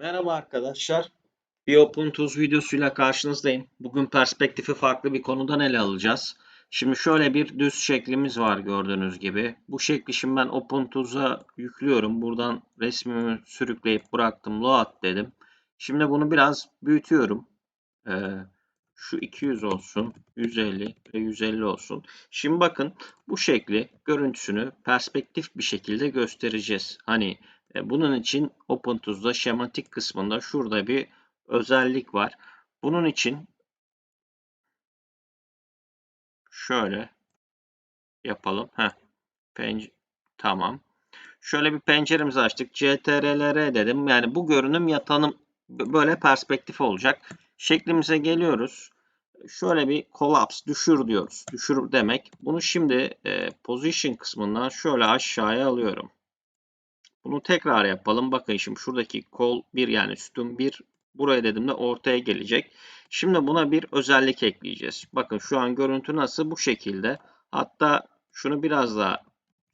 Merhaba arkadaşlar. Bir OpenTools videosuyla karşınızdayım. Bugün perspektifi farklı bir konudan ele alacağız. Şimdi şöyle bir düz şeklimiz var gördüğünüz gibi. Bu şekli şimdi ben OpenTools'a yüklüyorum. Buradan resmimi sürükleyip bıraktım. Load dedim. Şimdi bunu biraz büyütüyorum. Ee, şu 200 olsun, 150 ve 150 olsun. Şimdi bakın bu şekli görüntüsünü perspektif bir şekilde göstereceğiz. Hani bunun için OpenTools'da şematik kısmında şurada bir özellik var. Bunun için şöyle yapalım. Heh. Tamam. Şöyle bir penceremizi açtık. CTRLR dedim. Yani bu görünüm yatanım böyle perspektif olacak. Şeklimize geliyoruz. Şöyle bir collapse düşür diyoruz. Düşür demek. Bunu şimdi e, position kısmından şöyle aşağıya alıyorum. Bunu tekrar yapalım. Bakın şimdi şuradaki kol 1 yani sütun 1 buraya dedim de ortaya gelecek. Şimdi buna bir özellik ekleyeceğiz. Bakın şu an görüntü nasıl? Bu şekilde. Hatta şunu biraz daha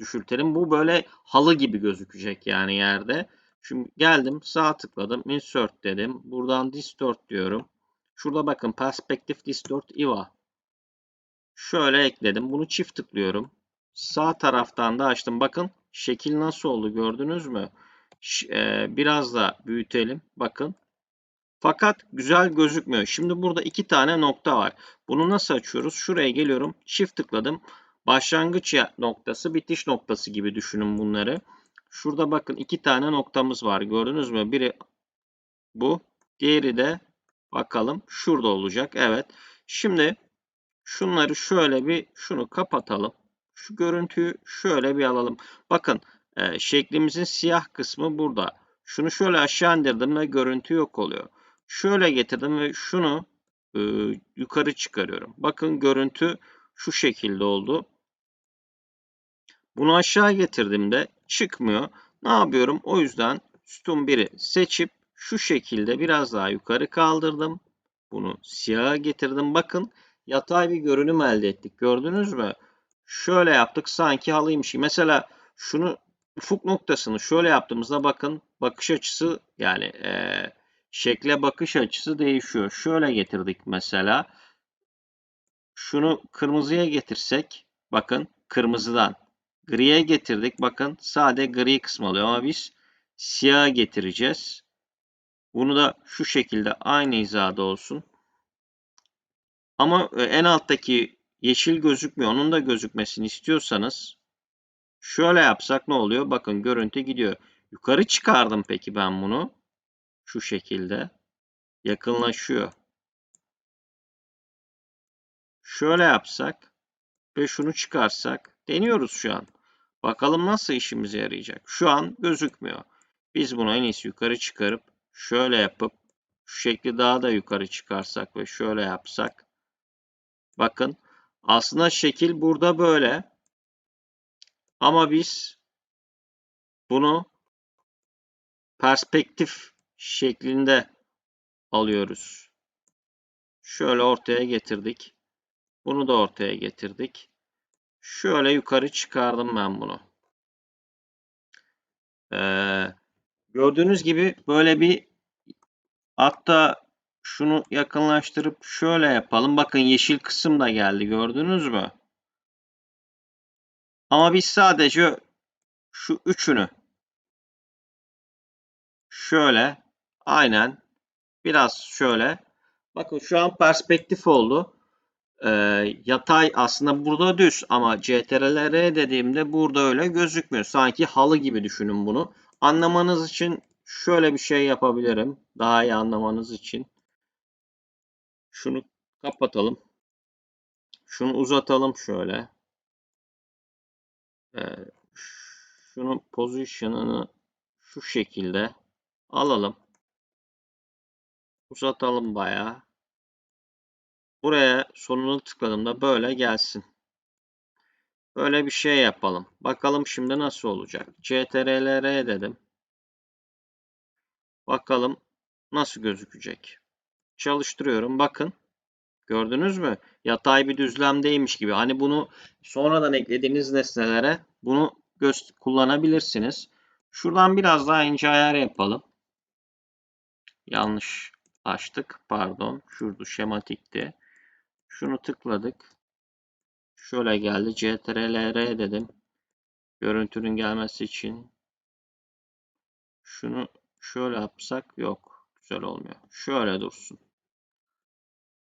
düşürtelim. Bu böyle halı gibi gözükecek yani yerde. Şimdi geldim sağ tıkladım. Insert dedim. Buradan Distort diyorum. Şurada bakın Perspective Distort IVA. Şöyle ekledim. Bunu çift tıklıyorum. Sağ taraftan da açtım. Bakın şekil nasıl oldu gördünüz mü? E, biraz da büyütelim. Bakın. Fakat güzel gözükmüyor. Şimdi burada iki tane nokta var. Bunu nasıl açıyoruz? Şuraya geliyorum. Çift tıkladım. Başlangıç noktası, bitiş noktası gibi düşünün bunları. Şurada bakın iki tane noktamız var. Gördünüz mü? Biri bu. Diğeri de bakalım şurada olacak. Evet. Şimdi şunları şöyle bir şunu kapatalım. Şu görüntüyü şöyle bir alalım. Bakın e, şeklimizin siyah kısmı burada. Şunu şöyle aşağı indirdim ve görüntü yok oluyor. Şöyle getirdim ve şunu e, yukarı çıkarıyorum. Bakın görüntü şu şekilde oldu. Bunu aşağı getirdiğimde çıkmıyor. Ne yapıyorum? O yüzden sütun 1'i seçip şu şekilde biraz daha yukarı kaldırdım. Bunu siyaha getirdim. Bakın yatay bir görünüm elde ettik. Gördünüz mü? Şöyle yaptık sanki halıymış. Mesela şunu ufuk noktasını şöyle yaptığımızda bakın bakış açısı yani e, şekle bakış açısı değişiyor. Şöyle getirdik mesela. Şunu kırmızıya getirsek bakın kırmızıdan griye getirdik. Bakın sade gri kısmı alıyor ama biz siyah getireceğiz. Bunu da şu şekilde aynı hizada olsun. Ama e, en alttaki yeşil gözükmüyor. Onun da gözükmesini istiyorsanız şöyle yapsak ne oluyor? Bakın görüntü gidiyor. Yukarı çıkardım peki ben bunu. Şu şekilde. Yakınlaşıyor. Şöyle yapsak ve şunu çıkarsak deniyoruz şu an. Bakalım nasıl işimize yarayacak. Şu an gözükmüyor. Biz bunu en iyisi yukarı çıkarıp şöyle yapıp şu şekli daha da yukarı çıkarsak ve şöyle yapsak. Bakın aslında şekil burada böyle. Ama biz bunu perspektif şeklinde alıyoruz. Şöyle ortaya getirdik. Bunu da ortaya getirdik. Şöyle yukarı çıkardım ben bunu. Ee, gördüğünüz gibi böyle bir hatta şunu yakınlaştırıp şöyle yapalım. Bakın yeşil kısım da geldi. Gördünüz mü? Ama biz sadece şu üçünü şöyle aynen biraz şöyle bakın şu an perspektif oldu. Ee, yatay aslında burada düz ama CTRL dediğimde burada öyle gözükmüyor. Sanki halı gibi düşünün bunu. Anlamanız için şöyle bir şey yapabilirim. Daha iyi anlamanız için. Şunu kapatalım. Şunu uzatalım şöyle. Ee, şunun pozisyonunu şu şekilde alalım. Uzatalım bayağı. Buraya sonunu tıkladığımda böyle gelsin. Böyle bir şey yapalım. Bakalım şimdi nasıl olacak. CTRL dedim. Bakalım nasıl gözükecek. Çalıştırıyorum. Bakın. Gördünüz mü? Yatay bir düzlemdeymiş gibi. Hani bunu sonradan eklediğiniz nesnelere bunu kullanabilirsiniz. Şuradan biraz daha ince ayar yapalım. yanlış açtık. Pardon. Şurada şematikti. Şunu tıkladık. Şöyle geldi. CTRL-R dedim. Görüntünün gelmesi için. Şunu şöyle yapsak yok. Güzel olmuyor. Şöyle dursun.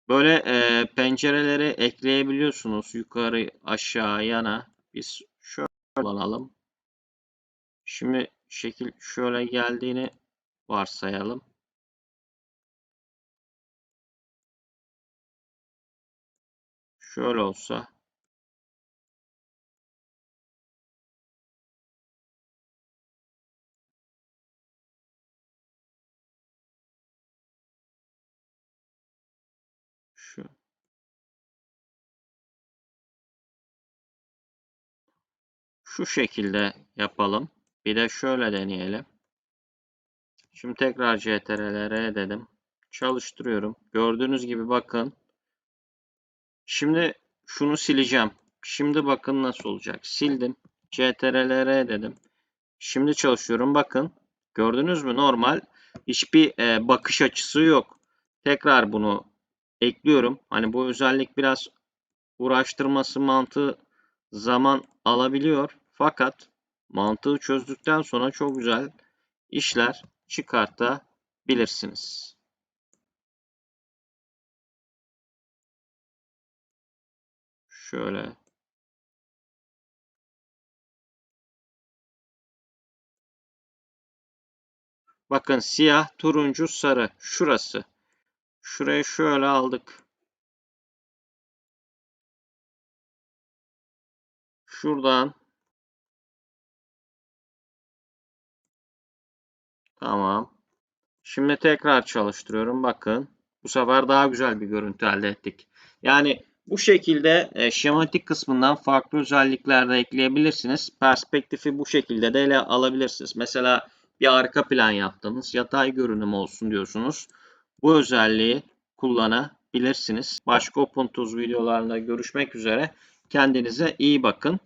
Böyle e, pencereleri ekleyebiliyorsunuz. Yukarı, aşağı, yana. Biz şöyle kullanalım. Şimdi şekil şöyle geldiğini varsayalım. Şöyle olsa. Şu. Şu şekilde yapalım. Bir de şöyle deneyelim. Şimdi tekrar CTRL-R dedim. Çalıştırıyorum. Gördüğünüz gibi bakın. Şimdi şunu sileceğim. Şimdi bakın nasıl olacak. Sildim. CTRL-R dedim. Şimdi çalışıyorum. Bakın. Gördünüz mü? Normal. Hiçbir e, bakış açısı yok. Tekrar bunu ekliyorum. Hani bu özellik biraz uğraştırması mantığı zaman alabiliyor. Fakat mantığı çözdükten sonra çok güzel işler çıkartabilirsiniz. Şöyle Bakın siyah, turuncu, sarı. Şurası. Şurayı şöyle aldık. Şuradan Tamam. Şimdi tekrar çalıştırıyorum. Bakın. Bu sefer daha güzel bir görüntü elde ettik. Yani bu şekilde e, şematik kısmından farklı özellikler de ekleyebilirsiniz. Perspektifi bu şekilde de ele alabilirsiniz. Mesela bir arka plan yaptınız. Yatay görünüm olsun diyorsunuz. Bu özelliği kullanabilirsiniz. Başka OpenTools videolarında görüşmek üzere. Kendinize iyi bakın.